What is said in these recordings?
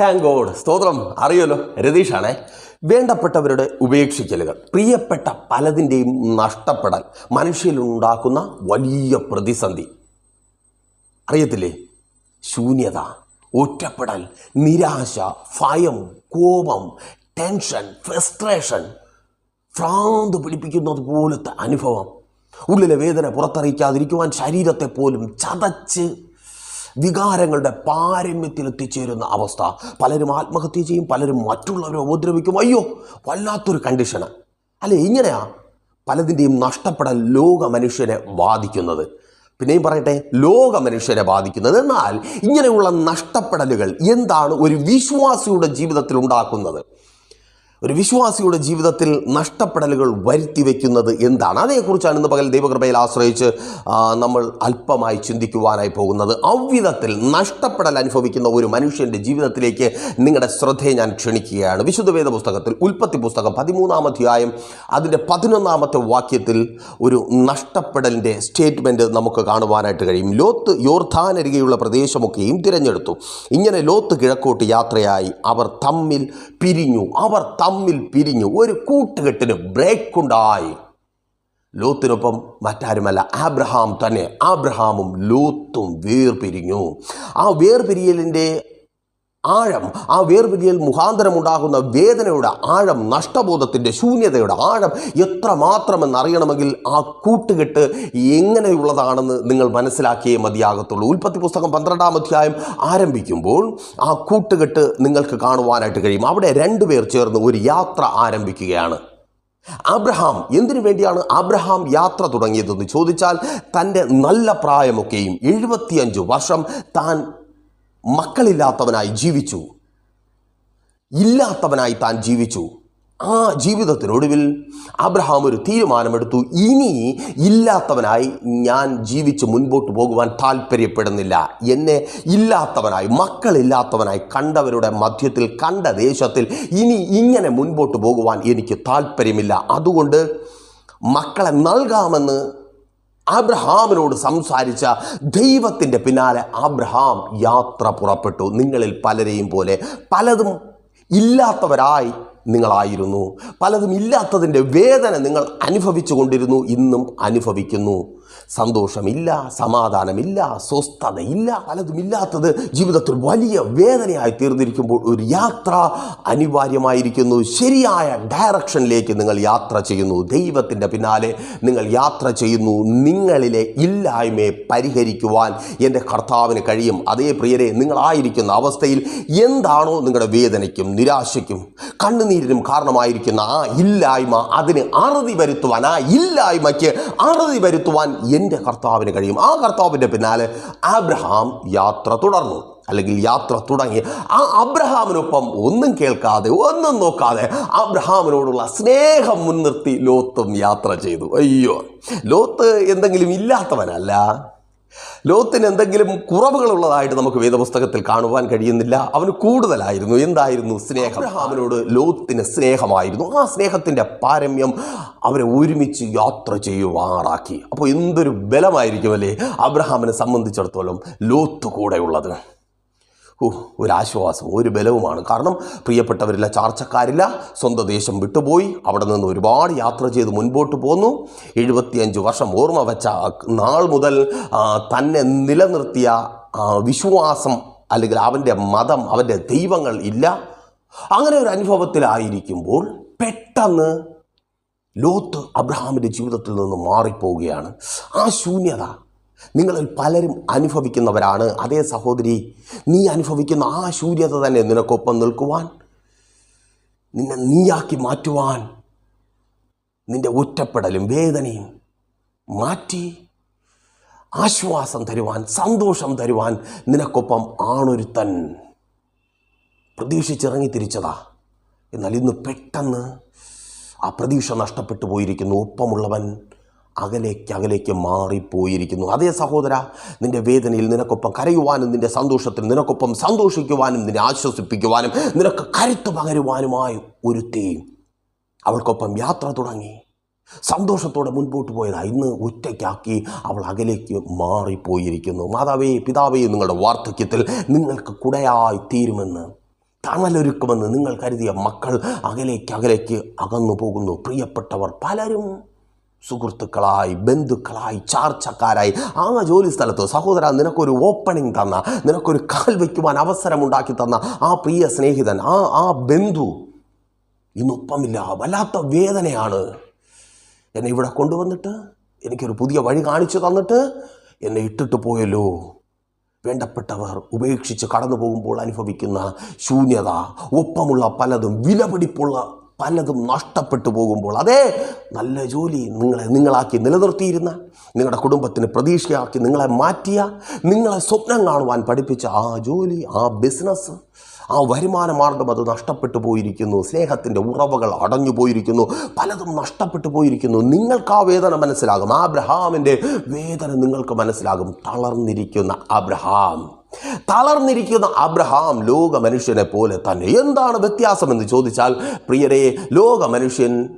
Thank God സ്തോത്രം. അറിയല്ലോ രതീഷാണേ. വേണ്ടപ്പെട്ടവരുടെ ഉപേക്ഷിക്കലുകൾ. പ്രിയപ്പെട്ട പലതിന്റെയും നഷ്ടപ്പെടൽ. മനുഷ്യനുണ്ടാക്കുന്ന വലിയ പ്രതിസന്ധി. അറിയത്തില്ലേ? ശൂന്യത ഒറ്റപ്പെടൽ നിരാശ ഭയം കോപം ടെൻഷൻ ഫ്രസ്ട്രേഷൻ ഭ്രാന്ത് പിടിപ്പിക്കുന്നത് പോലത്തെ അനുഭവം. ഉള്ളിലെ വേദന പുറത്തറിയിക്കാതിരിക്കുവാൻ ശരീരത്തെ പോലും ചതച്ച് വികാരങ്ങളുടെ പാരമ്യത്തിൽ എത്തിച്ചേരുന്ന അവസ്ഥ. പലരും ആത്മഹത്യ ചെയ്യും പലരും മറ്റുള്ളവരെ ഉപദ്രവിക്കും. അയ്യോ വല്ലാത്തൊരു കണ്ടീഷന് അല്ലെ ഇങ്ങനെയാ? പലതിന്റെയും നഷ്ടപ്പെടൽ ലോക മനുഷ്യരെ ബാധിക്കുന്നത്. പിന്നെയും പറയട്ടെ ലോക മനുഷ്യരെ ബാധിക്കുന്നത്. എന്നാൽ ഇങ്ങനെയുള്ള നഷ്ടപ്പെടലുകൾ എന്താണ് ഒരു വിശ്വാസിയുടെ ജീവിതത്തിൽ ഉണ്ടാക്കുന്നത്? ഒരു വിശ്വാസിയുടെ ജീവിതത്തിൽ നഷ്ടപ്പെടലുകൾ വരുത്തി വയ്ക്കുന്നത് എന്താണ്? അതേക്കുറിച്ചാണ് ഇന്ന് പകൽ ദൈവകൃപയിൽ ആശ്രയിച്ച് നമ്മൾ അല്പമായി ചിന്തിക്കുവാനായി പോകുന്നത്. അவ்விധത്തിൽ നഷ്ടപ്പെടൽ അനുഭവിക്കുന്ന ഒരു മനുഷ്യന്റെ ജീവിതത്തിലേക്ക് നിങ്ങളുടെ ശ്രദ്ധയെ ഞാൻ ക്ഷണിക്കുകയാണ്. വിശുദ്ധ വേദ പുസ്തകത്തിൽ ഉൽപ്പത്തി പുസ്തകം പതിമൂന്നാം അധ്യായം അതിന്റെ പതിനൊന്നാമത്തെ വാക്യത്തിൽ ഒരു നഷ്ടപ്പെടലിന്റെ സ്റ്റേറ്റ്മെന്റ് നമുക്ക് കാണുവാനായിട്ട് കഴിയും. ലോത്ത് യോർധാനരികെയുള്ള പ്രദേശമൊക്കെയും തിരഞ്ഞെടുത്തു. ഇങ്ങനെ ലോത്ത് കിഴക്കോട്ട് യാത്രയായി. അവർ തമ്മിൽ പിരിഞ്ഞു. അവർ തമ്മിൽ പിരിഞ്ഞു ഒരു കൂട്ടുകെട്ടിന് ബ്രേക്ക് ഉണ്ടായി ലോത്തിനൊപ്പം മറ്റാരുമല്ല ആബ്രഹാം തന്നെ. ആബ്രഹാമും ലോത്തും വേർപിരിഞ്ഞു. ആ വേർപിരിയലിന്റെ ആഴം ആ വേർപിരിയൽ മുഖാന്തരമുണ്ടാകുന്ന വേദനയുടെ ആഴം നഷ്ടബോധത്തിന്റെ ശൂന്യതയുടെ ആഴം എത്ര മാത്രമെന്ന് അറിയണമെങ്കിൽ ആ കൂട്ടുകെട്ട് എങ്ങനെയുള്ളതാണെന്ന് നിങ്ങൾ മനസ്സിലാക്കിയേ മതിയാകത്തുള്ളൂ. ഉൽപ്പത്തി പുസ്തകം പന്ത്രണ്ടാം അധ്യായം ആരംഭിക്കുമ്പോൾ ആ കൂട്ടുകെട്ട് നിങ്ങൾക്ക് കാണുവാനായിട്ട് കഴിയും. അവിടെ രണ്ടുപേർ ചേർന്ന് ഒരു യാത്ര ആരംഭിക്കുകയാണ്. അബ്രഹാം എന്തിനു വേണ്ടിയാണ് അബ്രഹാം യാത്ര തുടങ്ങിയതെന്ന് ചോദിച്ചാൽ തന്റെ നല്ല പ്രായമൊക്കെയും എഴുപത്തിയഞ്ച് വർഷം താൻ മക്കളില്ലാത്തവനായി ജീവിച്ചു. ഇല്ലാത്തവനായി താൻ ജീവിച്ചു. ആ ജീവിതത്തിനൊടുവിൽ അബ്രഹാം ഒരു തീരുമാനമെടുത്തു. ഇനി ഇല്ലാത്തവനായി ഞാൻ ജീവിച്ച് മുൻപോട്ട് പോകുവാൻ താല്പര്യപ്പെടുന്നില്ല എന്നെ ഇല്ലാത്തവനായി മക്കളില്ലാത്തവനായി കണ്ടവരുടെ മധ്യത്തിൽ കണ്ട ദേശത്തിൽ ഇനി ഇങ്ങനെ മുൻപോട്ട് പോകുവാൻ എനിക്ക് താല്പര്യമില്ല അതുകൊണ്ട് മക്കളെ നൽകാമെന്ന് അബ്രഹാമിനോട് സംസാരിച്ച ദൈവത്തിന്റെ പിന്നാലെ അബ്രഹാം യാത്ര പുറപ്പെട്ടു. നിങ്ങളിൽ പലരെയും പോലെ പലതും ഇല്ലാത്തവരായി നിങ്ങളായിരുന്നു. പലതും ഇല്ലാത്തതിന്റെ വേദന നിങ്ങൾ അനുഭവിച്ചു കൊണ്ടിരുന്നു ഇന്നും അനുഭവിക്കുന്നു. സന്തോഷമില്ല സമാധാനമില്ല സ്വസ്ഥതയില്ല പലതും ഇല്ലാത്തത് ജീവിതത്തിൽ വലിയ വേദനയായി തീർന്നിരിക്കുമ്പോൾ ഒരു യാത്ര അനിവാര്യമായിരിക്കുന്നു. ശരിയായ ഡയറക്ഷനിലേക്ക് നിങ്ങൾ യാത്ര ചെയ്യുന്നു. ദൈവത്തിന്റെ പിന്നാലെ നിങ്ങൾ യാത്ര ചെയ്യുന്നു. നിങ്ങളിലെ ഇല്ലായ്മയെ പരിഹരിക്കുവാൻ എന്റെ കർത്താവിന് കഴിയും. അതേ പ്രിയരെ നിങ്ങളായിരിക്കുന്ന അവസ്ഥയിൽ എന്താണോ നിങ്ങളുടെ വേദനയ്ക്കും നിരാശയ്ക്കും കണ്ണുനീരിനും കാരണമായിരിക്കുന്ന ആ ഇല്ലായ്മ അതിന് അറുതി വരുത്തുവാൻ ആ ഇല്ലായ്മയ്ക്ക് അറുതി വരുത്തുവാൻ എന്റെ കർത്താവിന് കഴിയും. ആ കർത്താവിന്റെ പിന്നാലെ അബ്രഹാം യാത്ര തുടർന്നു. അല്ലെങ്കിൽ യാത്ര തുടങ്ങി. ആ അബ്രഹാമിനൊപ്പം ഒന്നും കേൾക്കാതെ ഒന്നും നോക്കാതെ അബ്രഹാമിനോടുള്ള സ്നേഹം മുൻനിർത്തി ലോത്തും യാത്ര ചെയ്തു. അയ്യോ ലോത്ത് എന്തെങ്കിലും ഇല്ലാത്തവനല്ല. ലോത്തിന് എന്തെങ്കിലും കുറവുകളുള്ളതായിട്ട് നമുക്ക് വേദപുസ്തകത്തിൽ കാണുവാൻ കഴിയുന്നില്ല. അവന് കൂടുതലായിരുന്നു. എന്തായിരുന്നു? സ്നേഹം. അബ്രഹാമിനോട് ലോത്തിന് സ്നേഹമായിരുന്നു. ആ സ്നേഹത്തിന്റെ പാരമ്യം അവരെ ഒരുമിച്ച് യാത്ര ചെയ്യുവാറാക്കി. അപ്പോൾ എന്തൊരു ബലമായിരിക്കും അല്ലേ അബ്രഹാമിനെ സംബന്ധിച്ചിടത്തോളം ലോത്ത് കൂടെയുള്ളത്. ഒരാശ്വാസം ഒരു ബലവുമാണ്. കാരണം പ്രിയപ്പെട്ടവരില്ല ചാർച്ചക്കാരില്ല. സ്വന്തം ദേശം വിട്ടുപോയി. അവിടെ നിന്ന് ഒരുപാട് യാത്ര ചെയ്ത് മുൻപോട്ട് പോന്നു. എഴുപത്തിയഞ്ച് വർഷം ഓർമ്മ വെച്ച നാൾ മുതൽ തന്നെ നിലനിർത്തിയ വിശ്വാസം അല്ലെങ്കിൽ അവന്റെ മതം അവന്റെ ദൈവങ്ങൾ ഇല്ല. അങ്ങനെ ഒരു അനുഭവത്തിലായിരിക്കുമ്പോൾ പെട്ടെന്ന് ലോത്ത് അബ്രഹാമിന്റെ ജീവിതത്തിൽ നിന്ന് മാറിപ്പോവുകയാണ്. ആ ശൂന്യത നിങ്ങളിൽ പലരും അനുഭവിക്കുന്നവരാണ്. അതേ സഹോദരി നീ അനുഭവിക്കുന്ന ആ ശൂര്യത തന്നെ നിനക്കൊപ്പം നിൽക്കുവാൻ നിന്നെ നീയാക്കി മാറ്റുവാൻ നിന്റെ ഒറ്റപ്പെടലും വേദനയും മാറ്റി ആശ്വാസം തരുവാൻ സന്തോഷം തരുവാൻ നിനക്കൊപ്പം ആണൊരുത്തൻ പ്രതീക്ഷിച്ചിറങ്ങി തിരിച്ചതാ. എന്നാൽ ഇന്ന് പെട്ടെന്ന് ആ പ്രതീക്ഷ നഷ്ടപ്പെട്ടു പോയിരിക്കുന്നു. ഒപ്പമുള്ളവൻ അകലേക്ക് അകലേക്ക് മാറിപ്പോയിരിക്കുന്നു. അതേ സഹോദര നിന്റെ വേദനയിൽ നിനക്കൊപ്പം കരയുവാനും നിന്റെ സന്തോഷത്തിൽ നിനക്കൊപ്പം സന്തോഷിക്കുവാനും നിന്നെ ആശ്വസിപ്പിക്കുവാനും നിനക്ക് കരുത്ത് പകരുവാനുമായി ഒരുത്തേയും. അവൾക്കൊപ്പം യാത്ര തുടങ്ങി. സന്തോഷത്തോടെ മുൻപോട്ട് പോയതാ. ഇന്ന് ഒറ്റയ്ക്കാക്കി അവൾ അകലേക്ക് മാറിപ്പോയിരിക്കുന്നു. മാതാവേ പിതാവേ നിങ്ങളുടെ വാർദ്ധക്യത്തിൽ നിങ്ങൾക്ക് കുടയായി തീരുമെന്ന് തണലൊരുക്കുമെന്ന് നിങ്ങൾ കരുതിയ മക്കൾ അകലേക്ക് അകലേക്ക് അകന്നു പോകുന്നു പ്രിയപ്പെട്ടവർ പലരും സുഹൃത്തുക്കളായി ബന്ധുക്കളായി ചാർച്ചക്കാരായി. ആ ജോലി സ്ഥലത്ത് സഹോദര നിനക്കൊരു ഓപ്പണിംഗ് തന്ന നിനക്കൊരു കാൽ വയ്ക്കുവാൻ അവസരമുണ്ടാക്കി തന്ന ആ പ്രിയ സ്നേഹിതൻ ആ ആ ബന്ധു ഇന്നൊപ്പമില്ല വല്ലാത്ത വേദനയാണ്. എന്നെ ഇവിടെ കൊണ്ടുവന്നിട്ട് എനിക്കൊരു പുതിയ വഴി കാണിച്ചു തന്നിട്ട് എന്നെ ഇട്ടിട്ട് പോയല്ലോ. വേണ്ടപ്പെട്ടവർ ഉപേക്ഷിച്ച് കടന്നു പോകുമ്പോൾ അനുഭവിക്കുന്ന ശൂന്യത ഒപ്പമുള്ള പലതും വിലപിടിപ്പുള്ള പലതും നഷ്ടപ്പെട്ടു പോകുമ്പോൾ അതേ നല്ല ജോലി നിങ്ങളെ നിങ്ങളാക്കി നിലനിർത്തിയിരുന്ന നിങ്ങളുടെ കുടുംബത്തിന് പ്രതീക്ഷയാക്കി നിങ്ങളെ മാറ്റിയ നിങ്ങളെ സ്വപ്നം കാണുവാൻ പഠിപ്പിച്ച ആ ജോലി ആ ബിസിനസ് ആ വരുമാന മാർഗം അത് നഷ്ടപ്പെട്ടു പോയിരിക്കുന്നു. സ്നേഹത്തിന്റെ ഉറവകൾ അടഞ്ഞു പോയിരിക്കുന്നു. പലതും നഷ്ടപ്പെട്ടു പോയിരിക്കുന്നു. നിങ്ങൾക്ക് ആ വേദന മനസ്സിലാകും. ആബ്രഹാമിന്റെ വേദന നിങ്ങൾക്ക് മനസ്സിലാകും. തളർന്നിരിക്കുന്ന അബ്രഹാം തളർന്നിരിക്കുന്ന അബ്രഹാം ലോക മനുഷ്യനെ പോലെ തന്നെ. എന്താണ് വ്യത്യാസമെന്ന് ചോദിച്ചാൽ പ്രിയരെ ലോക മനുഷ്യൻ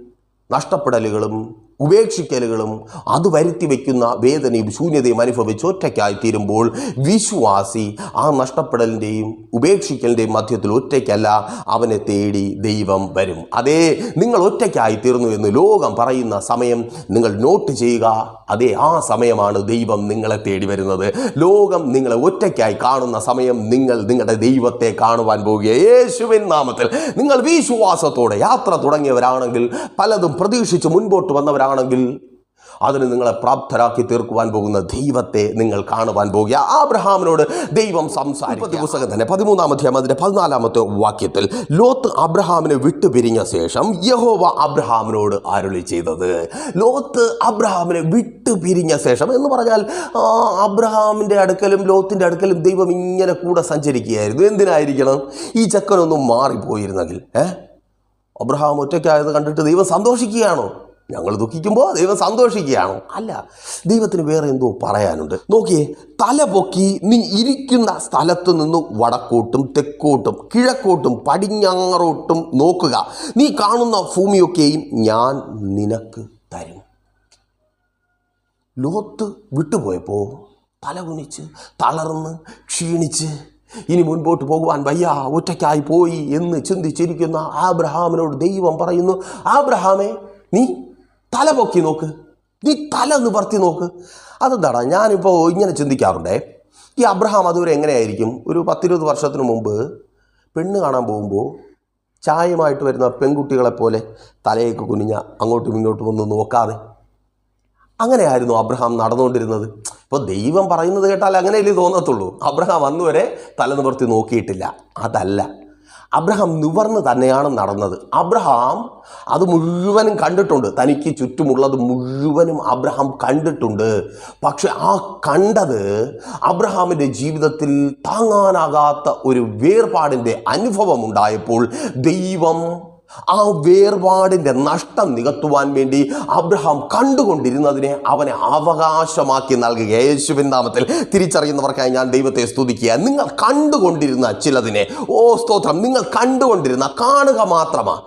നഷ്ടപ്പെടലുകളും ഉപേക്ഷിക്കലുകളും അത് വരുത്തി വയ്ക്കുന്ന വേദനയും ശൂന്യതയും അനുഭവിച്ച് ഒറ്റയ്ക്കായി തീരുമ്പോൾ വിശ്വാസി ആ നഷ്ടപ്പെടലിന്റെയും ഉപേക്ഷിക്കലിന്റെയും മധ്യത്തിൽ ഒറ്റയ്ക്കല്ല അവനെ തേടി ദൈവം വരും. അതേ നിങ്ങൾ ഒറ്റയ്ക്കായി തീർന്നു എന്ന് ലോകം പറയുന്ന സമയം നിങ്ങൾ നോട്ട് ചെയ്യുക. അതേ ആ സമയമാണ് ദൈവം നിങ്ങളെ തേടി വരുന്നത്. ലോകം നിങ്ങളെ ഒറ്റയ്ക്കായി കാണുന്ന സമയം നിങ്ങൾ നിങ്ങളുടെ ദൈവത്തെ കാണുവാൻ പോകുക. യേശുവിൻ നാമത്തിൽ നിങ്ങൾ വിശ്വാസത്തോടെ യാത്ര തുടങ്ങിയവരാണെങ്കിൽ പലതും പ്രതീക്ഷിച്ച് മുൻപോട്ട് വന്നവരാണെങ്കിൽ അതിന് നിങ്ങളെ പ്രാപ്തരാക്കി തീർക്കുവാൻ പോകുന്ന ദൈവത്തെ നിങ്ങൾ കാണുവാൻ പോകുക. ആബ്രഹാമിനോട് ദൈവം സംസാരിക്കും പുസ്തകം തന്നെ പതിമൂന്നാം അധ്യായം അതിന്റെ പതിനാലാമത്തെ വാക്യത്തിൽ ലോത്ത് അബ്രഹാമിനെ വിട്ടുപിരിഞ്ഞ ശേഷം യഹോവ അബ്രഹാമിനോട് അരുളി ചെയ്തത്. ലോത്ത് അബ്രഹാമിനെ വിട്ടുപിരിഞ്ഞ ശേഷം എന്ന് പറഞ്ഞാൽ അബ്രഹാമിന്റെ അടുക്കലും ലോത്തിന്റെ അടുക്കലും ദൈവം ഇങ്ങനെ കൂടെ സഞ്ചരിക്കുകയായിരുന്നു. എന്തിനായിരിക്കണം? ഈ ചക്കനൊന്നും മാറിപ്പോയിരുന്നെങ്കിൽ ഏഹ് അബ്രഹാം ഒറ്റയ്ക്കായത് കണ്ടിട്ട് ദൈവം സന്തോഷിക്കുകയാണോ? ഞങ്ങൾ ദുഃഖിക്കുമ്പോൾ ദൈവം സന്തോഷിക്കുകയാണോ. അല്ല ദൈവത്തിന് വേറെ എന്തോ പറയാനുണ്ട്. നോക്കിയേ തല പൊക്കി നീ ഇരിക്കുന്ന സ്ഥലത്ത് നിന്ന് വടക്കോട്ടും തെക്കോട്ടും കിഴക്കോട്ടും പടിഞ്ഞാറോട്ടും നോക്കുക. നീ കാണുന്ന ഭൂമിയൊക്കെയും ഞാൻ നിനക്ക് തരും. ലോത്ത് വിട്ടുപോയപ്പോൾ തല കുനിച്ച് തളർന്ന് ക്ഷീണിച്ച് ഇനി മുൻപോട്ട് പോകുവാൻ വയ്യ ഒറ്റയ്ക്കായി പോയി എന്ന് ചിന്തിച്ചിരിക്കുന്ന ആബ്രഹാമിനോട് ദൈവം പറയുന്നു ആബ്രഹാമേ നീ തല പൊക്കി നോക്ക്. നീ തല ഒന്ന് പറത്തി നോക്ക്. അതെന്താടാ? ഞാനിപ്പോൾ ഇങ്ങനെ ചിന്തിക്കാറുണ്ടേ. ഈ അബ്രഹാം അതുവരെ എങ്ങനെയായിരിക്കും? ഒരു പത്തിരുപത് വർഷത്തിന് മുമ്പ് പെണ്ണ് കാണാൻ പോകുമ്പോൾ ചായമായിട്ട് വരുന്ന പെൺകുട്ടികളെപ്പോലെ തലയൊക്കെ കുനിഞ്ഞ അങ്ങോട്ടും ഇങ്ങോട്ടും ഒന്നും നോക്കാതെ. അങ്ങനെയായിരുന്നു അബ്രഹാം നടന്നുകൊണ്ടിരുന്നത്. ഇപ്പോൾ ദൈവം പറയുന്നത് കേട്ടാൽ അങ്ങനെയല്ലേ തോന്നത്തുള്ളൂ. അബ്രഹാം അന്നുവരെ തല നിവർത്തി നോക്കിയിട്ടില്ല. അതല്ല. അബ്രഹാം നിവർന്ന് തന്നെയാണ് നടന്നത്. അബ്രഹാം അത് മുഴുവനും കണ്ടിട്ടുണ്ട്. തനിക്ക് ചുറ്റുമുള്ളത് മുഴുവനും അബ്രഹാം കണ്ടിട്ടുണ്ട്. പക്ഷെ ആ കണ്ടത് അബ്രഹാമിന്റെ ജീവിതത്തിൽ താങ്ങാനാകാത്ത ഒരു വേർപാടിന്റെ അനുഭവം ഉണ്ടായപ്പോൾ ദൈവം ആ വേർപാടിന്റെ നഷ്ടം നികത്തുവാൻ വേണ്ടി അബ്രഹാം കണ്ടുകൊണ്ടിരുന്നതിനെ അവനെ അവകാശമാക്കി നൽകുക യേശുവിൻ നാമത്തിൽ തിരിച്ചറിയുന്നവർക്കായി ഞാൻ ദൈവത്തെ സ്തുതിക്കുക. നിങ്ങൾ കണ്ടുകൊണ്ടിരുന്ന ചിലതിനെ ഓ സ്തോത്രം നിങ്ങൾ കണ്ടുകൊണ്ടിരുന്ന കാണുക മാത്രമാ.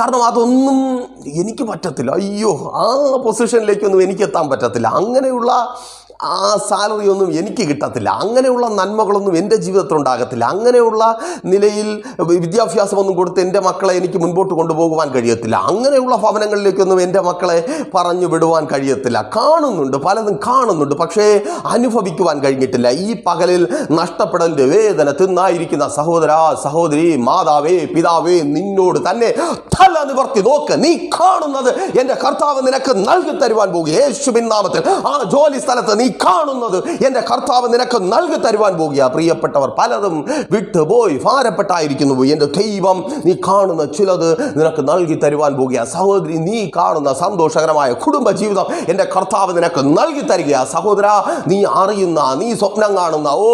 കാരണം അതൊന്നും എനിക്ക് പറ്റത്തില്ല. അയ്യോ ആ പൊസിഷനിലേക്കൊന്നും എനിക്ക് എത്താൻ പറ്റത്തില്ല. അങ്ങനെയുള്ള ആ സാലറി ഒന്നും എനിക്ക് കിട്ടത്തില്ല. അങ്ങനെയുള്ള നന്മകളൊന്നും എന്റെ ജീവിതത്തിൽ ഉണ്ടാകത്തില്ല. അങ്ങനെയുള്ള നിലയിൽ വിദ്യാഭ്യാസമൊന്നും കൊടുത്ത് എന്റെ മക്കളെ എനിക്ക് മുൻപോട്ട് കൊണ്ടുപോകുവാൻ കഴിയത്തില്ല. അങ്ങനെയുള്ള ഭവനങ്ങളിലേക്കൊന്നും എന്റെ മക്കളെ പറഞ്ഞു വിടുവാൻ കഴിയത്തില്ല. കാണുന്നുണ്ട് പലതും കാണുന്നുണ്ട് പക്ഷേ അനുഭവിക്കുവാൻ കഴിഞ്ഞിട്ടില്ല. ഈ പകലിൽ നഷ്ടപ്പെടലിന്റെ വേദന തിന്നായിരിക്കുന്ന സഹോദര സഹോദരി മാതാവേ പിതാവേ നിന്നോട് തന്നെ തല നിവർത്തി നോക്ക്. നീ കാണുന്നത് എന്റെ കർത്താവ് നിനക്ക് നൽകി തരുവാൻ പോകുക യേശുബിൻ നാമത്തിൽ ആ ജോലി സ്ഥലത്ത് നീ കാണുന്നത് എന്റെ കർത്താവ് നിനക്ക് നൽകി തരുവാൻ പോകുക. പ്രിയപ്പെട്ടവർ പലതും വിട്ടുപോയി. ഭാരപ്പെട്ടായിരിക്കുന്നു. എന്റെ ദൈവം നീ കാണുന്ന ചിലത് നിനക്ക് നൽകി തരുവാൻ പോകുക. സഹോദരി നീ കാണുന്ന സന്തോഷകരമായ കുടുംബ ജീവിതം എന്റെ കർത്താവ് നിനക്ക് നൽകി തരിക. സഹോദര നീ അറിയുന്ന നീ സ്വപ്നം കാണുന്ന ഓ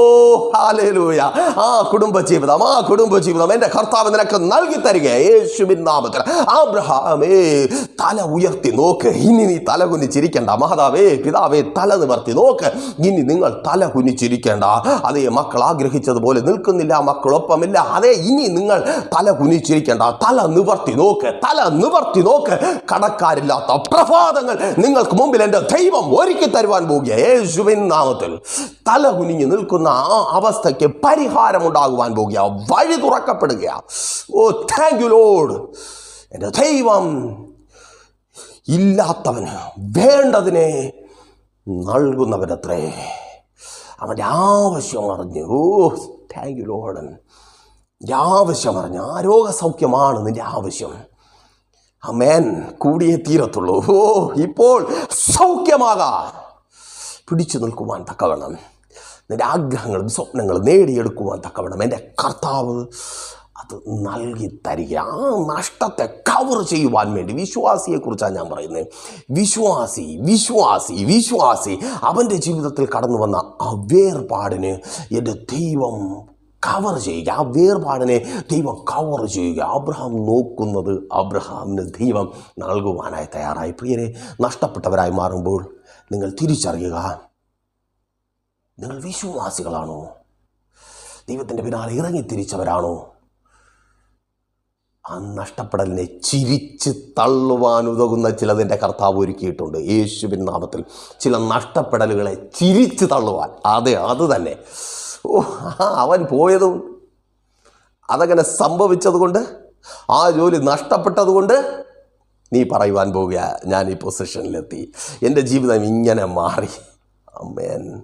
ഹാലേലൂയ ആ കുടുംബ ജീവിതം ആ കുടുംബ ജീവിതം എന്റെ കർത്താവ് നിനക്ക് നൽകി തരിക. യേശുവിൻ നാമത്തിൽ. ആബ്രഹാമേ തല ഉയർത്തി നോക്ക്. ഇനി നീ തല കുനിച്ചിരിക്കണ്ട മാതാവേ പിതാവേ തല നിവർത്തി നോക്ക്. ഇനി നിങ്ങൾ തല കുനിച്ചിരിക്കേണ്ട. അതേ മക്കൾ ആഗ്രഹിച്ചതുപോലെ നിൽക്കുന്നില്ല മക്കളൊപ്പമില്ല. അതേ ഇനി നിങ്ങൾ തല കുനിച്ചിരിക്കേണ്ട. തല നിവർത്തി നോക്ക്. തല നിവർത്തി നോക്ക്. കടക്കാരില്ലാത്ത പ്രഭാതങ്ങൾ നിങ്ങൾക്ക് മുമ്പിൽ എന്റെ ദൈവം ഒരുക്കി തരുവാൻ പോകുക യേശുവിൻ നാമത്തിൽ തല കുനിഞ്ഞ് നിൽക്കുന്ന ആ അവസ്ഥയ്ക്ക് പരിഹാരം പരിഹാരമുണ്ടാകുവാൻ പോകുക വഴി തുറക്കപ്പെടുക ഓ താങ്ക് യു ലോഡ് എന്റെ ദൈവം ഇല്ലാത്തവന് വേണ്ടതിനെ നൽകുന്നവരത്രേ. അവന്റെ ആവശ്യം അറിഞ്ഞു. ഓ താങ്ക് യു ലോഡൻ എന്റെ ആവശ്യം അറിഞ്ഞു. ആരോഗ്യസൗഖ്യമാണ് നിന്റെ ആവശ്യം. അമേൻ കൂടിയേ തീരത്തുള്ളൂ. ഓ ഇപ്പോൾ സൗഖ്യമാകാം. പിടിച്ചു നിൽക്കുവാൻ തക്കവണ്ണം. നിന്റെ ആഗ്രഹങ്ങളും സ്വപ്നങ്ങളും നേടിയെടുക്കുവാൻ തക്കവണ്ണം. എന്റെ കർത്താവ് അത് നൽകി തരിക. ആ നഷ്ടത്തെ കവർ ചെയ്യുവാൻ വേണ്ടി വിശ്വാസിയെക്കുറിച്ചാണ് ഞാൻ പറയുന്നത്. വിശ്വാസി വിശ്വാസി വിശ്വാസി. അവന്റെ ജീവിതത്തിൽ കടന്നു വന്ന ആ വേർപാടിന് എന്റെ ദൈവം കവർ ചെയ്യുക. ആ വേർപാടിനെ ദൈവം കവർ ചെയ്യുക. അബ്രഹാം നോക്കുന്നത് അബ്രഹാമിന് ദൈവം നൽകുവാനായി തയ്യാറായി. പ്രിയരെ നഷ്ടപ്പെട്ടവരായി മാറുമ്പോൾ നിങ്ങൾ തിരിച്ചറിയുക. നിങ്ങൾ വിശ്വാസികളാണോ? ദൈവത്തിന്റെ പിന്നാലെ ഇറങ്ങി തിരിച്ചവരാണോ? ആ നഷ്ടപ്പെടലിനെ ചിരിച്ച് തള്ളുവാൻ ഉതകുന്ന ചിലതിന്റെ കർത്താവ് ഒരുക്കിയിട്ടുണ്ട്. യേശുവിൻ നാമത്തിൽ ചില നഷ്ടപ്പെടലുകളെ ചിരിച്ച് തള്ളുവാൻ. അതെ അത് തന്നെ. ഓ അവൻ പോയതും അതങ്ങനെ സംഭവിച്ചതുകൊണ്ട് ആ ജോലി നഷ്ടപ്പെട്ടതുകൊണ്ട് നീ പറയുവാൻ പോവുക ഞാൻ ഈ പൊസിഷനിലെത്തി. എന്റെ ജീവിതം ഇങ്ങനെ മാറി. അമ്മേൻ.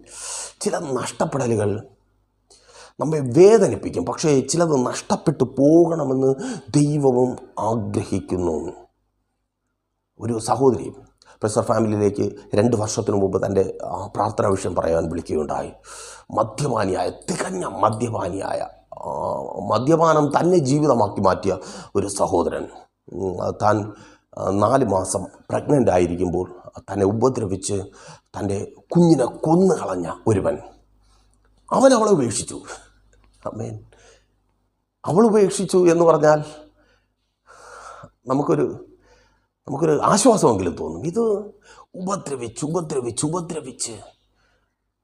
ചില നഷ്ടപ്പെടലുകൾ നമ്മെ വേദനിപ്പിക്കും. പക്ഷേ ചിലത് നഷ്ടപ്പെട്ടു പോകണമെന്ന് ദൈവവും ആഗ്രഹിക്കുന്നു. ഒരു സഹോദരി പ്രസർ ഫാമിലിയിലേക്ക് രണ്ട് വർഷത്തിന് മുമ്പ് തന്റെ പ്രാർത്ഥനാ വിഷയം പറയാൻ വിളിക്കുകയുണ്ടായി. മദ്യപാനിയായ തികഞ്ഞ മദ്യപാനിയായ മദ്യപാനം തന്നെ ജീവിതമാക്കി മാറ്റിയ ഒരു സഹോദരൻ. താൻ നാല് മാസം പ്രഗ്നന്റ് ആയിരിക്കുമ്പോൾ തന്നെ ഉപദ്രവിച്ച് തന്റെ കുഞ്ഞിനെ കൊന്നു കളഞ്ഞ ഒരുവൻ അവനവളെ ഉപേക്ഷിച്ചു. അമ്മേൻ അവൾ ഉപേക്ഷിച്ചു എന്ന് പറഞ്ഞാൽ നമുക്കൊരു നമുക്കൊരു ആശ്വാസമെങ്കിലും തോന്നും. ഇത് ഉപദ്രവിച്ച് ഉപദ്രവിച്ച് ഉപദ്രവിച്ച്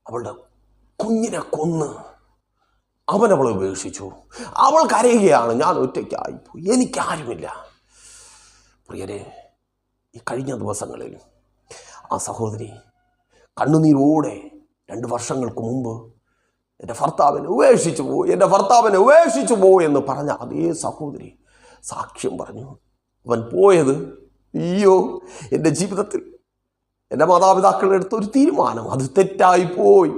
അവളുടെ കുഞ്ഞിനെ കൊന്ന് അവൻ അവളെ ഉപേക്ഷിച്ചു. അവൾ കരയുകയാണ് ഞാൻ ഒറ്റയ്ക്കായിപ്പോയി എനിക്കാരുമില്ല. പ്രിയരെ ഈ കഴിഞ്ഞ ദിവസങ്ങളിൽ ആ സഹോദരി കണ്ണുനീരോടെ രണ്ട് വർഷങ്ങൾക്ക് മുമ്പ് എന്റെ ഭർത്താവിനെ ഉപേക്ഷിച്ചു പോയി എന്റെ ഭർത്താവിനെ ഉപേക്ഷിച്ചു പോയി എന്ന് പറഞ്ഞ അതേ സഹോദരി സാക്ഷ്യം പറഞ്ഞു. അവൻ പോയത് അയ്യോ എന്റെ ജീവിതത്തിൽ എന്റെ മാതാപിതാക്കളുടെ അടുത്ത് ഒരു തീരുമാനം. അത് തെറ്റായി പോയി.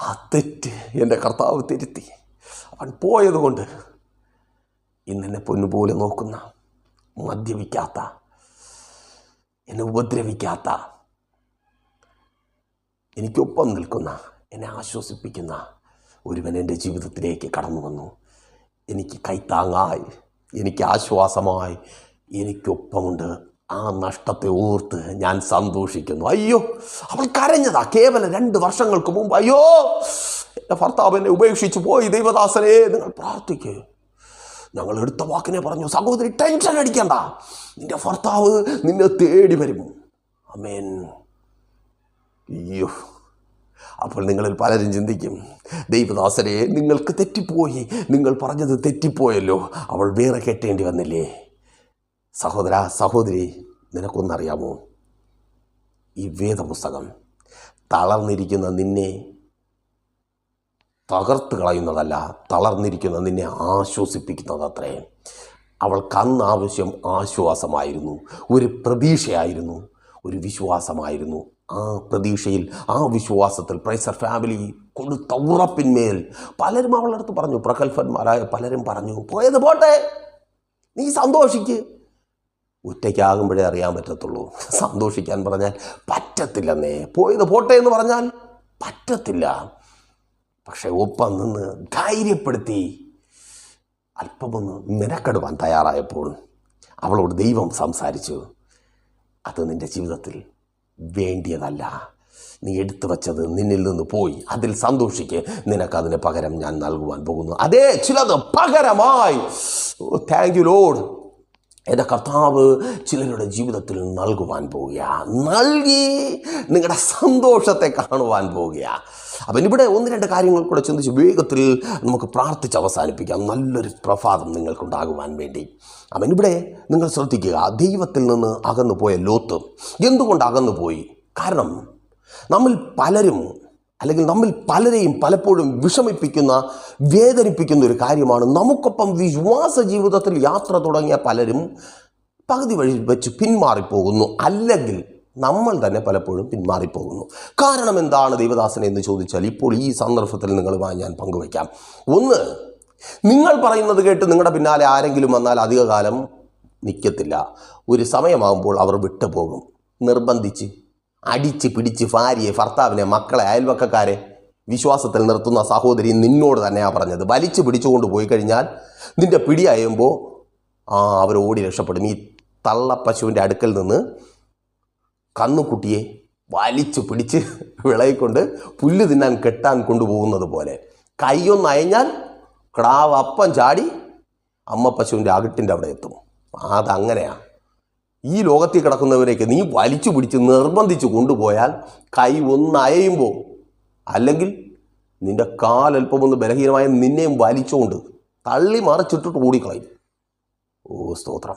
ആ തെറ്റ് എന്റെ കർത്താവ് തിരുത്തി. അവൻ പോയതുകൊണ്ട് ഇന്ന് എന്നെ പൊന്നുപോലെ നോക്കുന്ന മദ്യപിക്കാത്ത എന്നെ ഉപദ്രവിക്കാത്ത എനിക്കൊപ്പം നിൽക്കുന്ന എന്നെ ആശ്വസിപ്പിക്കുന്ന ഒരുവൻ എന്റെ ജീവിതത്തിലേക്ക് കടന്നു വന്നു. എനിക്ക് കൈത്താങ്ങായി എനിക്ക് ആശ്വാസമായി എനിക്കൊപ്പമുണ്ട്. ആ നഷ്ടത്തെ ഓർത്ത് ഞാൻ സന്തോഷിക്കുന്നു. അയ്യോ അവൾ കരഞ്ഞതാ കേവലം രണ്ട് വർഷങ്ങൾക്ക് മുമ്പ്. അയ്യോ എന്റെ ഭർത്താവ് എന്നെ ഉപേക്ഷിച്ചു പോയി ദൈവദാസനെ നിങ്ങൾ പ്രാർത്ഥിക്കുക ഞങ്ങൾ എടുത്ത വാക്കിനെ പറഞ്ഞു സഹോദരി ടെൻഷൻ അടിക്കണ്ട. നിന്റെ ഭർത്താവ് നിന്നെ തേടി വരും. അമേൻ. അയ്യോ. അപ്പോൾ നിങ്ങളിൽ പലരും ചിന്തിക്കും ദൈവദാസരെ നിങ്ങൾക്ക് തെറ്റിപ്പോയി. നിങ്ങൾ പറഞ്ഞത് തെറ്റിപ്പോയല്ലോ. അവൾ വേറെ കെട്ടേണ്ടി വന്നില്ലേ? സഹോദര സഹോദരി നിനക്കൊന്നറിയാമോ? ഈ വേദപുസ്തകം തളർന്നിരിക്കുന്ന നിന്നെ തകർത്ത് കളയുന്നതല്ല തളർന്നിരിക്കുന്ന നിന്നെ ആശ്വസിപ്പിക്കുന്നത് അത്രേ അവൾക്ക് അന്ന് ആവശ്യം ആശ്വാസമായിരുന്നു ഒരു പ്രതീക്ഷയായിരുന്നു ഒരു വിശ്വാസമായിരുന്നു. ആ പ്രതീക്ഷയിൽ ആ വിശ്വാസത്തിൽ പ്രൈസർ ഫാമിലി കൊടുത്ത ഉറപ്പിന്മേൽ പലരും അവളുടെ അടുത്ത് പറഞ്ഞു പ്രഗത്ഭന്മാരായ പലരും പറഞ്ഞു പോയത് പോട്ടെ നീ സന്തോഷിക്ക്. ഒറ്റയ്ക്കാകുമ്പോഴേ അറിയാൻ പറ്റത്തുള്ളൂ. സന്തോഷിക്കാൻ പറഞ്ഞാൽ പറ്റത്തില്ലെന്നേ. പോയത് പോട്ടെ എന്ന് പറഞ്ഞാൽ പറ്റത്തില്ല. പക്ഷെ ഒപ്പം നിന്ന് ധൈര്യപ്പെടുത്തി അല്പമൊന്ന് മെനക്കെടുവാൻ തയ്യാറായപ്പോൾ അവളോട് ദൈവം സംസാരിച്ചു അത് നിന്റെ ജീവിതത്തിൽ വേണ്ടിയതല്ല. നീ എടുത്തു വച്ചത് നിന്നിൽ നിന്ന് പോയി. അതിൽ സന്തോഷിക്ക്. നിനക്കതിന് പകരം ഞാൻ നൽകുവാൻ പോകുന്നു. അതേ ചിലത് പകരമായി. താങ്ക് യു ലോഡ് എന്റെ കർത്താവ് ചിലരുടെ ജീവിതത്തിൽ നൽകുവാൻ പോവുകയാണ് നൽകി നിങ്ങളുടെ സന്തോഷത്തെ കാണുവാൻ പോവുകയാണ് അപ്പം ഇവിടെ ഒന്ന് രണ്ട് കാര്യങ്ങൾ കൂടെ ചിന്തിച്ച് വേഗത്തിൽ നമുക്ക് പ്രാർത്ഥിച്ച് അവസാനിപ്പിക്കാം. നല്ലൊരു പ്രഭാതം നിങ്ങൾക്കുണ്ടാകുവാൻ വേണ്ടി. അവൻ ഇവിടെ നിങ്ങൾ ശ്രദ്ധിക്കുക ദൈവത്തിൽ നിന്ന് അകന്നു പോയ ലോത്ത് എന്തുകൊണ്ട് അകന്നു പോയി കാരണം നമ്മൾ പലരും അല്ലെങ്കിൽ നമ്മിൽ പലരെയും പലപ്പോഴും വിഷമിപ്പിക്കുന്ന വേദനിപ്പിക്കുന്ന ഒരു കാര്യമാണ്. നമുക്കൊപ്പം വിശ്വാസ ജീവിതത്തിൽ യാത്ര തുടങ്ങിയ പലരും പകുതി വഴി വെച്ച് പിന്മാറിപ്പോകുന്നു. അല്ലെങ്കിൽ നമ്മൾ തന്നെ പലപ്പോഴും പിന്മാറിപ്പോകുന്നു. കാരണം എന്താണ് ദേവദാസൻ എന്ന് ചോദിച്ചാൽ ഇപ്പോൾ ഈ സന്ദർഭത്തിൽ നിങ്ങളുമായി ഞാൻ പങ്കുവയ്ക്കാം. ഒന്ന് നിങ്ങൾ പറയുന്നത് കേട്ട് നിങ്ങളുടെ പിന്നാലെ ആരെങ്കിലും വന്നാൽ അധികകാലം നിൽക്കത്തില്ല. ഒരു സമയമാകുമ്പോൾ അവർ വിട്ടുപോകും. നിർബന്ധിച്ച് അടിച്ച് പിടിച്ച് ഭാര്യയെ ഭർത്താവിനെ മക്കളെ അയൽവക്കക്കാരെ വിശ്വാസത്തിൽ നിർത്തുന്ന സഹോദരി നിന്നോട് തന്നെയാണ് പറഞ്ഞത്. വലിച്ചു പിടിച്ചുകൊണ്ട് പോയി കഴിഞ്ഞാൽ നിന്റെ പിടിയായുമ്പോൾ ആ അവർ ഓടി രക്ഷപ്പെടും. ഈ തള്ളപ്പശുവിന്റെ അടുക്കൽ നിന്ന് കന്നുകുട്ടിയെ വലിച്ചു പിടിച്ച് വിളയിക്കൊണ്ട് പുല്ല് തിന്നാൻ കെട്ടാൻ കൊണ്ടുപോകുന്നത് പോലെ. കൈയൊന്ന് അയഞ്ഞാൽ ക്ടാവ് അപ്പം ചാടി അമ്മ പശുവിന്റെ അകിട്ടിന്റെ അവിടെ എത്തും. അതങ്ങനെയാണ് ഈ ലോകത്തിൽ കിടക്കുന്നവരെയൊക്കെ നീ വലിച്ചു പിടിച്ച് നിർബന്ധിച്ച് കൊണ്ടുപോയാൽ കൈ ഒന്ന് അയയുമ്പോൾ അല്ലെങ്കിൽ നിന്റെ കാലല്പം ഒന്ന് ബലഹീനമായ നിന്നെയും വലിച്ചുകൊണ്ട് തള്ളി മറിച്ചിട്ടിട്ട് ഓടിക്കളയും. ഓ സ്തോത്രം.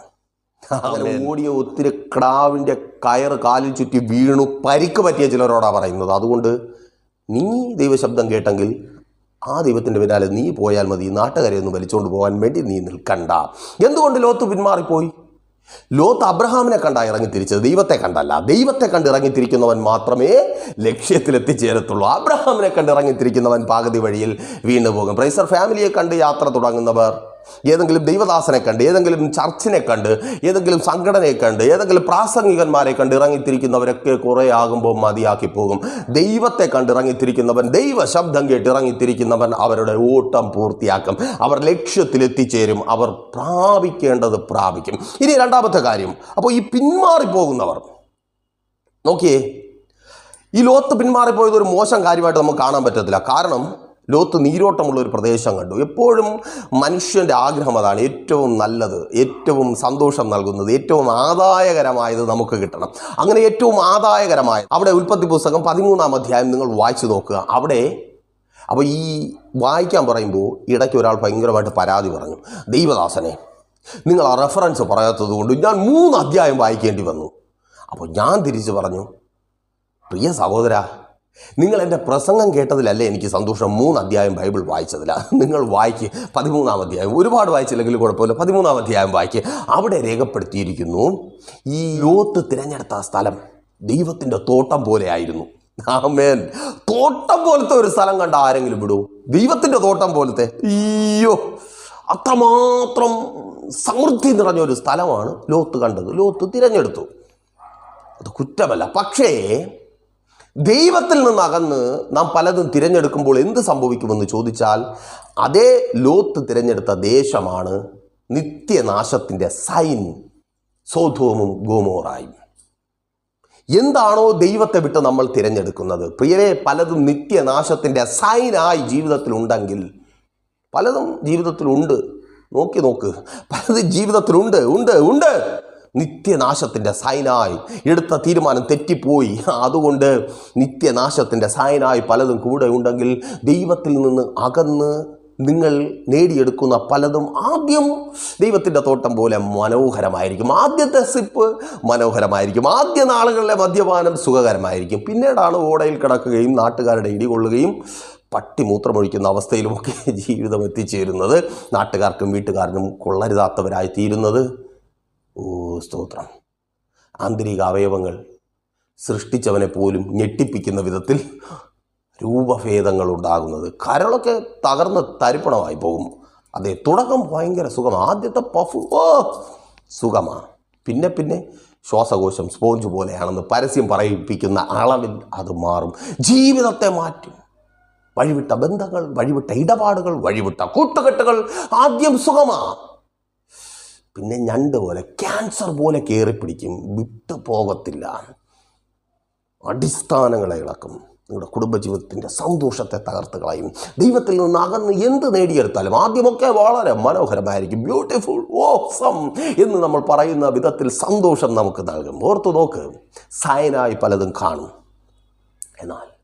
അങ്ങനെ ഓടിയ ഒത്തിരി കടാവിന്റെ കയറ് കാലിൽ ചുറ്റി വീണു പരിക്ക് പറ്റിയ ചിലരോടാ പറയുന്നത്. അതുകൊണ്ട് നീ ദൈവശബ്ദം കേട്ടെങ്കിൽ ആ ദൈവത്തിന്റെ പിന്നാലെ നീ പോയാൽ മതി. നാട്ടുകാരെ ഒന്ന് വലിച്ചുകൊണ്ട് പോകാൻ വേണ്ടി നീ നിൽക്കണ്ട. എന്തുകൊണ്ട് ലോത്ത് പിന്മാറിപ്പോയി? ലോത്ത് അബ്രഹാമിനെ കണ്ട ഇറങ്ങി തിരിച്ചത് ദൈവത്തെ കണ്ടല്ല. ദൈവത്തെ കണ്ട് ഇറങ്ങിത്തിരിക്കുന്നവൻ മാത്രമേ ലക്ഷ്യത്തിൽ എത്തിച്ചേരത്തുള്ളൂ അബ്രഹാമിനെ കണ്ട് ഇറങ്ങിത്തിരിക്കുന്നവൻ പാകതി വഴിയിൽ വീണ്ടുപോകും പ്രൈസർ ഫാമിലിയെ കണ്ട് യാത്ര തുടങ്ങുന്നവർ ഏതെങ്കിലും ദൈവദാസനെ കണ്ട് ഏതെങ്കിലും ചർച്ചിനെ കണ്ട് ഏതെങ്കിലും സംഘടനയെ കണ്ട് ഏതെങ്കിലും പ്രാസംഗികന്മാരെ കണ്ട് ഇറങ്ങിത്തിരിക്കുന്നവരൊക്കെ കുറേ ആകുമ്പോൾ മതിയാക്കി പോകും. ദൈവത്തെ കണ്ട് ഇറങ്ങിത്തിരിക്കുന്നവൻ ദൈവ ശബ്ദം കേട്ട് ഇറങ്ങിത്തിരിക്കുന്നവൻ അവരുടെ ഓട്ടം പൂർത്തിയാക്കും. അവർ ലക്ഷ്യത്തിൽ എത്തിച്ചേരും അവർ പ്രാപിക്കേണ്ടത് പ്രാപിക്കും. ഇനി രണ്ടാമത്തെ കാര്യം അപ്പോൾ ഈ പിന്മാറിപ്പോകുന്നവർ നോക്കിയേ ഈ ലോത്ത് പിന്മാറിപ്പോയത് ഒരു മോശം കാര്യമായിട്ട് നമുക്ക് കാണാൻ പറ്റത്തില്ല. കാരണം ലോത്ത് നീരോട്ടമുള്ള ഒരു പ്രദേശം കണ്ടു. എപ്പോഴും മനുഷ്യന്റെ ആഗ്രഹം അതാണ് ഏറ്റവും നല്ലത് ഏറ്റവും സന്തോഷം നൽകുന്നത് ഏറ്റവും ആദായകരമായത് നമുക്ക് കിട്ടണം. അങ്ങനെ ഏറ്റവും ആദായകരമായ അവിടെ ഉൽപ്പത്തി പുസ്തകം പതിമൂന്നാം അധ്യായം നിങ്ങൾ വായിച്ചു നോക്കുക. അവിടെ അപ്പോൾ ഈ വായിക്കാൻ പറയുമ്പോൾ ഇടയ്ക്ക് ഒരാൾ ഭയങ്കരമായിട്ട് പരാതി പറഞ്ഞു. ദൈവദാസനെ നിങ്ങൾ ആ റെഫറൻസ് പറയാത്തത് കൊണ്ട് ഞാൻ മൂന്ന് അധ്യായം വായിക്കേണ്ടി വന്നു. അപ്പോൾ ഞാൻ തിരിച്ചു പറഞ്ഞു പ്രിയ സഹോദര നിങ്ങൾ എന്റെ പ്രസംഗം കേട്ടതിലല്ലേ എനിക്ക് സന്തോഷം? മൂന്ന് അധ്യായം ബൈബിൾ വായിച്ചതില്ല നിങ്ങൾ വായിക്ക്. പതിമൂന്നാം അധ്യായം. ഒരുപാട് വായിച്ചില്ലെങ്കിൽ കുഴപ്പമില്ല. പതിമൂന്നാം അധ്യായം വായിക്ക്. അവിടെ രേഖപ്പെടുത്തിയിരിക്കുന്നു ഈ ലോത്ത് തിരഞ്ഞെടുത്ത സ്ഥലം ദൈവത്തിന്റെ തോട്ടം പോലെ ആയിരുന്നു. ആമേൻ. തോട്ടം പോലത്തെ ഒരു സ്ഥലം കണ്ട ആരെങ്കിലും വിടൂ. ദൈവത്തിന്റെ തോട്ടം പോലത്തെ. അയ്യോ. അത്രമാത്രം സമൃദ്ധി നിറഞ്ഞ ഒരു സ്ഥലമാണ് ലോത്ത് കണ്ടത്. ലോത്ത് തിരഞ്ഞെടുത്തു. അത് കുറ്റമല്ല. പക്ഷേ ദൈവത്തിൽ നിന്ന് അകന്ന് നാം പലതും തിരഞ്ഞെടുക്കുമ്പോൾ എന്ത് സംഭവിക്കുമെന്ന് ചോദിച്ചാൽ അതേ ലോത്ത് തിരഞ്ഞെടുത്ത ദേശമാണ് നിത്യനാശത്തിന്റെ സൈൻ സോധോമും ഗോമോറായും. എന്താണോ ദൈവത്തെ വിട്ട് നമ്മൾ തിരഞ്ഞെടുക്കുന്നത്? പ്രിയരെ പലതും നിത്യനാശത്തിന്റെ സൈനായി ജീവിതത്തിലുണ്ടെങ്കിൽ പലതും ജീവിതത്തിലുണ്ട്. നോക്കി നോക്ക്. പലതും ജീവിതത്തിലുണ്ട്. ഉണ്ട് ഉണ്ട്. നിത്യനാശത്തിന്റെ സൈനായി. എടുത്ത തീരുമാനം തെറ്റിപ്പോയി. അതുകൊണ്ട് നിത്യനാശത്തിന്റെ സൈനായി പലതും കൂടെ ഉണ്ടെങ്കിൽ ദൈവത്തിൽ നിന്ന് അകന്ന് നിങ്ങൾ നേടിയെടുക്കുന്ന പലതും ആദ്യം ദൈവത്തിന്റെ തോട്ടം പോലെ മനോഹരമായിരിക്കും. ആദ്യത്തെ സിപ്പ് മനോഹരമായിരിക്കും. ആദ്യ നാളുകളിലെ മദ്യപാനം സുഖകരമായിരിക്കും. പിന്നീടാണ് ഓടയിൽ കിടക്കുകയും നാട്ടുകാരുടെ ഇടികൊള്ളുകയും പട്ടി മൂത്രമൊഴിക്കുന്ന അവസ്ഥയിലുമൊക്കെ ജീവിതം എത്തിച്ചേരുന്നത്. നാട്ടുകാർക്കും വീട്ടുകാരനും കൊള്ളരുതാത്തവരായി തീരുന്നത് ഓ സ്തോത്രം. ആന്തരിക അവയവങ്ങൾ സൃഷ്ടിച്ചവനെ പോലും ഞെട്ടിപ്പിക്കുന്ന വിധത്തിൽ രൂപഭേദങ്ങൾ ഉണ്ടാകുന്നത്. കരളൊക്കെ തകർന്ന് തരിപ്പണമായി പോകും. അതെ തുടക്കം ഭയങ്കര സുഖം ആദ്യത്തെ പഫ് ഓ സുഖമാണ്. പിന്നെ പിന്നെ ശ്വാസകോശം സ്പോഞ്ച് പോലെയാണെന്ന് പരസ്യം പറയിപ്പിക്കുന്ന അളവിൽ അത് മാറും. ജീവിതത്തെ മാറ്റും. വഴിവിട്ട ബന്ധങ്ങൾ വഴിവിട്ട ഇടപാടുകൾ വഴിവിട്ട കൂട്ടുകെട്ടുകൾ ആദ്യം സുഖമാണ് പിന്നെ ഞണ്ട് പോലെ ക്യാൻസർ പോലെ കയറി പിടിക്കും വിട്ടു പോകത്തില്ല. അടിസ്ഥാനങ്ങളെ ഇളക്കും. നിങ്ങളുടെ കുടുംബജീവിതത്തിന്റെ സന്തോഷത്തെ തകർത്ത് കളയും. ദൈവത്തിൽ നിന്ന് അകന്ന് എന്ത് നേടിയെടുത്താലും ആദ്യമൊക്കെ വളരെ മനോഹരമായിരിക്കും. ബ്യൂട്ടിഫുൾ ഓസം എന്ന് നമ്മൾ പറയുന്ന വിധത്തിൽ സന്തോഷം നമുക്ക് നൽകും. ഓർത്തു നോക്ക് സയനായി പലതും കാണും. എന്നാൽ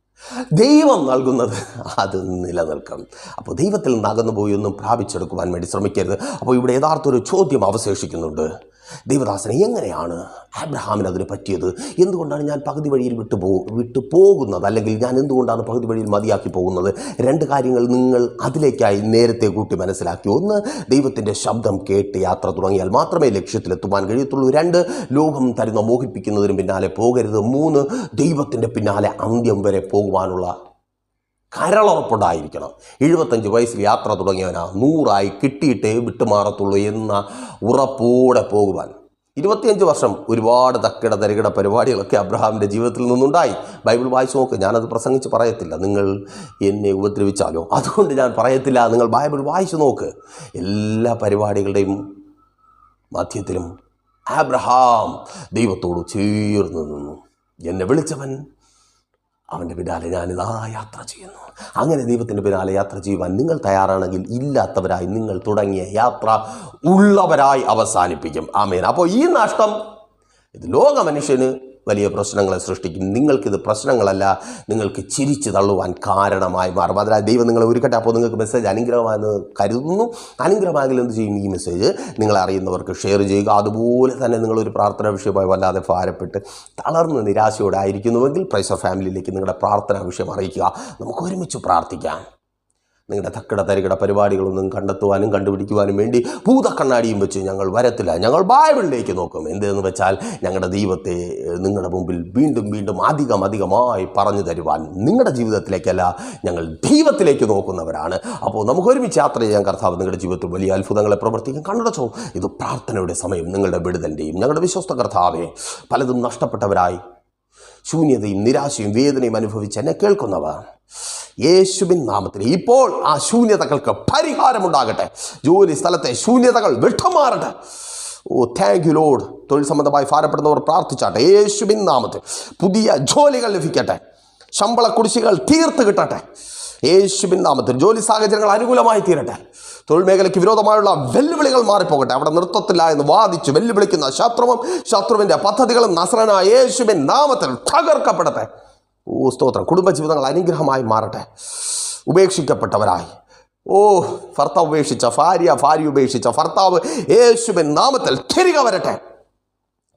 ദൈവം നൽകുന്നത് അത് നിലനിൽക്കണം അപ്പോൾ ദൈവത്തിൽ നിന്ന് അകന്നു പോയി ഒന്നും പ്രാപിച്ചെടുക്കുവാൻ വേണ്ടി ശ്രമിക്കരുത്. അപ്പോൾ ഇവിടെ യഥാർത്ഥ ഒരു ചോദ്യം അവശേഷിക്കുന്നുണ്ട്. ദൈവദാസനെ എങ്ങനെയാണ് അബ്രഹാമിന് അതിന് പറ്റിയത്? എന്തുകൊണ്ടാണ് ഞാൻ പകുതി വഴിയിൽ വിട്ടു പോ വിട്ടു പോകുന്നത്? അല്ലെങ്കിൽ ഞാൻ എന്തുകൊണ്ടാണ് പകുതി വഴിയിൽ മതിയാക്കി പോകുന്നത്? രണ്ട് കാര്യങ്ങൾ നിങ്ങൾ അതിലേക്കായി നേരത്തെ കൂട്ടി മനസ്സിലാക്കി. ഒന്ന് ദൈവത്തിന്റെ ശബ്ദം കേട്ട് യാത്ര തുടങ്ങിയാൽ മാത്രമേ ലക്ഷ്യത്തിലെത്തുവാൻ കഴിയത്തുള്ളൂ. രണ്ട് ലോകം തരുന്ന മോഹിപ്പിക്കുന്നതിന് പിന്നാലെ പോകരുത്. മൂന്ന് ദൈവത്തിന്റെ പിന്നാലെ അന്ത്യം വരെ പോകുവാനുള്ള കരളുറപ്പുണ്ടായിരിക്കണം എഴുപത്തഞ്ച് വയസ്സിൽ യാത്ര തുടങ്ങിയവനാ നൂറായി കിട്ടിയിട്ടേ വിട്ടുമാറത്തുള്ളൂ എന്ന ഉറപ്പോടെ പോകുവാൻ. ഇരുപത്തിയഞ്ച് വർഷം ഒരുപാട് തക്കിട തരികിട പരിപാടികളൊക്കെ അബ്രഹാമിന്റെ ജീവിതത്തിൽ നിന്നുണ്ടായി. ബൈബിൾ വായിച്ചു നോക്ക് ഞാനത് പ്രസംഗിച്ച് പറയത്തില്ല. നിങ്ങൾ എന്നെ ഉപദ്രവിച്ചാലോ? അതുകൊണ്ട് ഞാൻ പറയത്തില്ല. നിങ്ങൾ ബൈബിൾ വായിച്ചു നോക്ക്. എല്ലാ പരിപാടികളുടെയും മധ്യത്തിലും ആബ്രഹാം ദൈവത്തോട് ചേർന്ന് നിന്നു. എന്നെ വിളിച്ചവൻ അവന്റെ പിന്നാലെ ഞാനിതാ യാത്ര ചെയ്യുന്നു. അങ്ങനെ ദൈവത്തിന്റെ പിന്നാലെ യാത്ര ചെയ്യുവാൻ നിങ്ങൾ തയ്യാറാണെങ്കിൽ ഇല്ലാത്തവരായി നിങ്ങൾ തുടങ്ങിയ യാത്ര ഉള്ളവരായി അവസാനിപ്പിക്കും. ആമേൻ. അപ്പോൾ ഈ നഷ്ടം ഇത് ലോക മനുഷ്യന് വലിയ പ്രശ്നങ്ങളെ സൃഷ്ടിക്കും. നിങ്ങൾക്കിത് പ്രശ്നങ്ങളല്ല നിങ്ങൾക്ക് ചിരിച്ചു തള്ളുവാൻ കാരണമായി മാറും. അതിനാൽ ദൈവം നിങ്ങളെ ഒരുക്കട്ടെ. അപ്പോൾ നിങ്ങൾക്ക് മെസ്സേജ് അനുഗ്രഹമാണെന്ന് കരുതുന്നു. അനുഗ്രഹമാകിൽ എന്ത് ചെയ്യും? ഈ മെസ്സേജ് നിങ്ങളെ അറിയുന്നവർക്ക് ഷെയർ ചെയ്യുക. അതുപോലെ തന്നെ നിങ്ങളൊരു പ്രാർത്ഥനാ വിഷയമായി വല്ലാതെ ഭാരപ്പെട്ട് തളർന്ന് നിരാശയോടെ ആയിരിക്കുന്നുവെങ്കിൽ പ്രൈസ് ഓഫ് ഫാമിലിയിലേക്ക് നിങ്ങളുടെ പ്രാർത്ഥനാ വിഷയം അറിയിക്കുക. നമുക്ക് ഒരുമിച്ച് പ്രാർത്ഥിക്കാം. നിങ്ങളുടെ തക്കട തരികട പരിപാടികളൊന്നും കണ്ടെത്തുവാനും കണ്ടുപിടിക്കുവാനും വേണ്ടി ഭൂത കണ്ണാടിയും വെച്ച് ഞങ്ങൾ വരത്തില്ല. ഞങ്ങൾ ബൈബിളിലേക്ക് നോക്കും. എന്തെന്ന് വെച്ചാൽ ഞങ്ങളുടെ ദൈവത്തെ നിങ്ങളുടെ മുമ്പിൽ വീണ്ടും വീണ്ടും അധികം അധികമായി പറഞ്ഞു തരുവാൻ നിങ്ങളുടെ ജീവിതത്തിലേക്കല്ല ഞങ്ങൾ ദൈവത്തിലേക്ക് നോക്കുന്നവരാണ്. അപ്പോൾ നമുക്ക് ഒരുമിച്ച് യാത്ര ചെയ്യാൻ കർത്താവ് നിങ്ങളുടെ ജീവിതത്തിൽ വലിയ അത്ഭുതങ്ങളെ പ്രവർത്തിക്കും. കണ്ടടച്ചോ ഇത് പ്രാർത്ഥനയുടെ സമയം നിങ്ങളുടെ വിടുതന്റെയും ഞങ്ങളുടെ വിശ്വസ്ത കർത്താവെ പലതും നഷ്ടപ്പെട്ടവരായി ശൂന്യതയും നിരാശയും വേദനയും അനുഭവിച്ച് എന്നെ കേൾക്കുന്നവർ യേശുവിൻ നാമത്തിൽ. ഇപ്പോൾ ആ ശൂന്യതകൾക്ക് പരിഹാരമുണ്ടാകട്ടെ. ജോലി സ്ഥലത്തെ ശൂന്യതകൾ വിട്ടുമാറട്ടെ. ഓ താങ്ക് യു ലോഡ് തൊഴിൽ സംബന്ധമായി ഭാരപ്പെടുന്നവർ പ്രാർത്ഥിച്ചാട്ടെ. യേശുവിൻ നാമത്തിൽ പുതിയ ജോലികൾ ലഭിക്കട്ടെ. ശമ്പള കുടിശ്ശികൾ തീർത്ത് കിട്ടട്ടെ. യേശുവിൻ നാമത്തിൽ ജോലി സാഹചര്യങ്ങൾ അനുകൂലമായി തീരട്ടെ. തൊഴിൽ മേഖലയ്ക്ക് വിരോധമായുള്ള വെല്ലുവിളികൾ മാറിപ്പോകട്ടെ. അവിടെ നൃത്തത്തില്ല എന്ന് വാദിച്ച് വെല്ലുവിളിക്കുന്ന ശത്രുവും ശത്രുവിന്റെ പദ്ധതികളും നസ്രനായ യേശുവിൻ നാമത്തിൽ തകർക്കപ്പെടട്ടെ. ഓ സ്തോത്രം. കുടുംബജീവിതങ്ങൾ അനുഗ്രഹമായി മാറട്ടെ. ഉപേക്ഷിക്കപ്പെട്ടവരായി. ഓ ഭർത്താവ് ഉപേക്ഷിച്ച ഭാര്യ ഭാര്യ ഉപേക്ഷിച്ച ഭർത്താവ് യേശുവിൻ നാമത്തിൽ തിരികെ വരട്ടെ.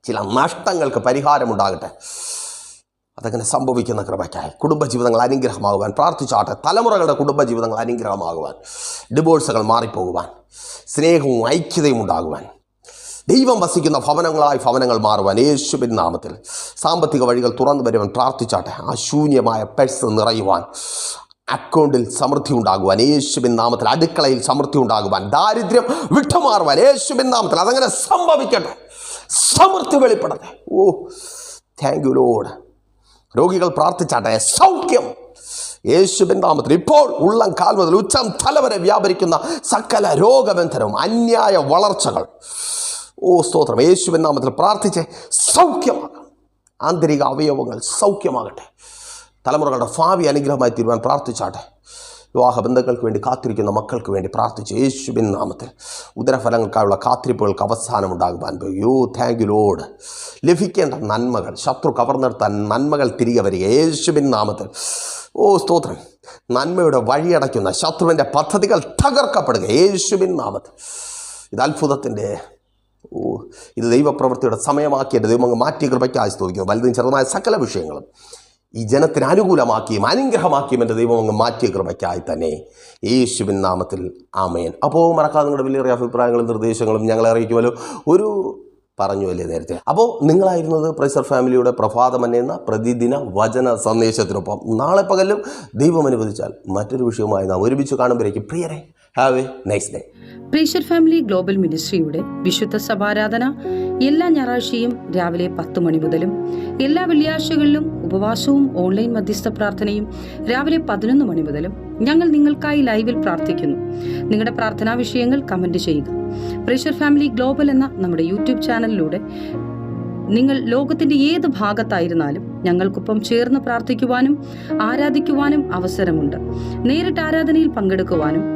ചില നഷ്ടങ്ങൾക്ക് പരിഹാരമുണ്ടാകട്ടെ. അതങ്ങനെ സംഭവിക്കുന്ന കൃപയ്ക്കായി? കുടുംബജീവിതങ്ങൾ അനുഗ്രഹമാകുവാൻ പ്രാർത്ഥിച്ചാട്ടെ. തലമുറകളുടെ കുടുംബജീവിതങ്ങൾ അനുഗ്രഹമാകുവാൻ ഡിവോഴ്സുകൾ മാറിപ്പോകുവാൻ സ്നേഹവും ഐക്യതയും ഉണ്ടാകുവാൻ. ദൈവം വസിക്കുന്ന ഭവനങ്ങളായി ഭവനങ്ങൾ മാറുവാൻ യേശുവിൻ നാമത്തിൽ. സാമ്പത്തിക വഴികൾ തുറന്നു വരുവാൻ പ്രാർത്ഥിച്ചാട്ടെ ആ ശൂന്യമായ പെഴ്സ് നിറയുവാൻ അക്കൗണ്ടിൽ സമൃദ്ധി ഉണ്ടാകുവാൻ യേശുബിൻ നാമത്തിൽ അടുക്കളയിൽ സമൃദ്ധി ഉണ്ടാകുവാൻ ദാരിദ്ര്യം വിട്ടുമാറുവാൻ യേശുബിൻ നാമത്തിൽ. അതങ്ങനെ സംഭവിക്കട്ടെ. സമൃദ്ധി വെളിപ്പെടട്ടെ. ഓ താങ്ക് യു ലോഡ് രോഗികൾ പ്രാർത്ഥിച്ചാട്ടെ സൗഖ്യം. യേശുബിൻ നാമത്തിൽ ഇപ്പോൾ ഉള്ളം കാൽ മുതൽ ഉച്ചം തല വരെ വ്യാപരിക്കുന്ന സകല രോഗബന്ധനവും അന്യായ വളർച്ചകൾ. ഓ സ്തോത്രം. യേശുവിൻ നാമത്തിൽ പ്രാർത്ഥിച്ച് സൗഖ്യമാകാം ആന്തരിക അവയവങ്ങൾ സൗഖ്യമാകട്ടെ. തലമുറകളുടെ ഭാവി അനുഗ്രഹമായി തീരുവാൻ പ്രാർത്ഥിച്ചാട്ടെ. വിവാഹ ബന്ധങ്ങൾക്ക് വേണ്ടി കാത്തിരിക്കുന്ന മക്കൾക്ക് വേണ്ടി പ്രാർത്ഥിച്ച് യേശുവിൻ നാമത്തിൽ ഉദരഫലങ്ങൾക്കായുള്ള കാത്തിരിപ്പുകൾക്ക് അവസാനമുണ്ടാകുവാൻ യോ താങ്ക് യു ലോഡ് ലഭിക്കേണ്ട നന്മകൾ ശത്രു കവർന്നെടുത്താൻ നന്മകൾ തിരികെ വരിക. യേശുവിൻ നാമത്തിൽ. ഓ സ്തോത്രം. നന്മയുടെ വഴിയടയ്ക്കുന്ന ശത്രുവിന്റെ പദ്ധതികൾ തകർക്കപ്പെടുക. യേശുവിൻ നാമത്തിൽ. ഇത് അത്ഭുതത്തിന്റെ ഓ ഇത് ദൈവപ്രവൃത്തിയുടെ സമയമാക്കിയിട്ട് ദൈവം മാറ്റിയ കൃപയ്ക്കായി സ്തോതിക്കും വലുതും ചെറുതുമായ സകല വിഷയങ്ങളും ഈ ജനത്തിന് അനുകൂലമാക്കിയും അനുഗ്രഹമാക്കിയും എന്റെ ദൈവം അങ്ങ് മാറ്റിയ കൃപയ്ക്കായി തന്നെ. യേശുവിൻ നാമത്തിൽ ആമയൻ അപ്പോൾ മറക്കാതെ നിങ്ങളുടെ വലിയ അഭിപ്രായങ്ങളും നിർദ്ദേശങ്ങളും ഞങ്ങളെ അറിയിക്കുമല്ലോ. ഒരു പറഞ്ഞു അല്ലേ നേരത്തെ? അപ്പോൾ നിങ്ങളായിരുന്നത് പ്രൈസർ ഫാമിലിയുടെ പ്രഭാതം എന്ന പ്രതിദിന വചന സന്ദേശത്തിനൊപ്പം. നാളെ പകലും ദൈവം അനുവദിച്ചാൽ മറ്റൊരു വിഷയവുമായി നാം ഒരുമിച്ച് കാണുമ്പോഴേക്കും. പ്രിയരെ ഹാവ് എ നൈസ് ഡേ പ്രീഷർ ഫാമിലി ഗ്ലോബൽ മിനിസ്ട്രിയുടെ വിശുദ്ധ സഭാരാധന എല്ലാ ഞായറാഴ്ചയും രാവിലെ പത്ത് മണി മുതലും എല്ലാ വെള്ളിയാഴ്ചകളിലും ഉപവാസവും ഓൺലൈൻ മധ്യസ്ഥ പ്രാർത്ഥനയും രാവിലെ പതിനൊന്ന് മണി മുതലും ഞങ്ങൾ നിങ്ങൾക്കായി ലൈവിൽ പ്രാർത്ഥിക്കുന്നു. നിങ്ങളുടെ പ്രാർത്ഥനാ വിഷയങ്ങൾ കമന്റ് ചെയ്യുക. പ്രീഷർ ഫാമിലി ഗ്ലോബൽ എന്ന നമ്മുടെ യൂട്യൂബ് ചാനലിലൂടെ നിങ്ങൾ ലോകത്തിന്റെ ഏത് ഭാഗത്തായിരുന്നാലും ഞങ്ങൾക്കൊപ്പം ചേർന്ന് പ്രാർത്ഥിക്കുവാനും ആരാധിക്കുവാനും അവസരമുണ്ട്. നേരിട്ട് ആരാധനയിൽ പങ്കെടുക്കുവാനും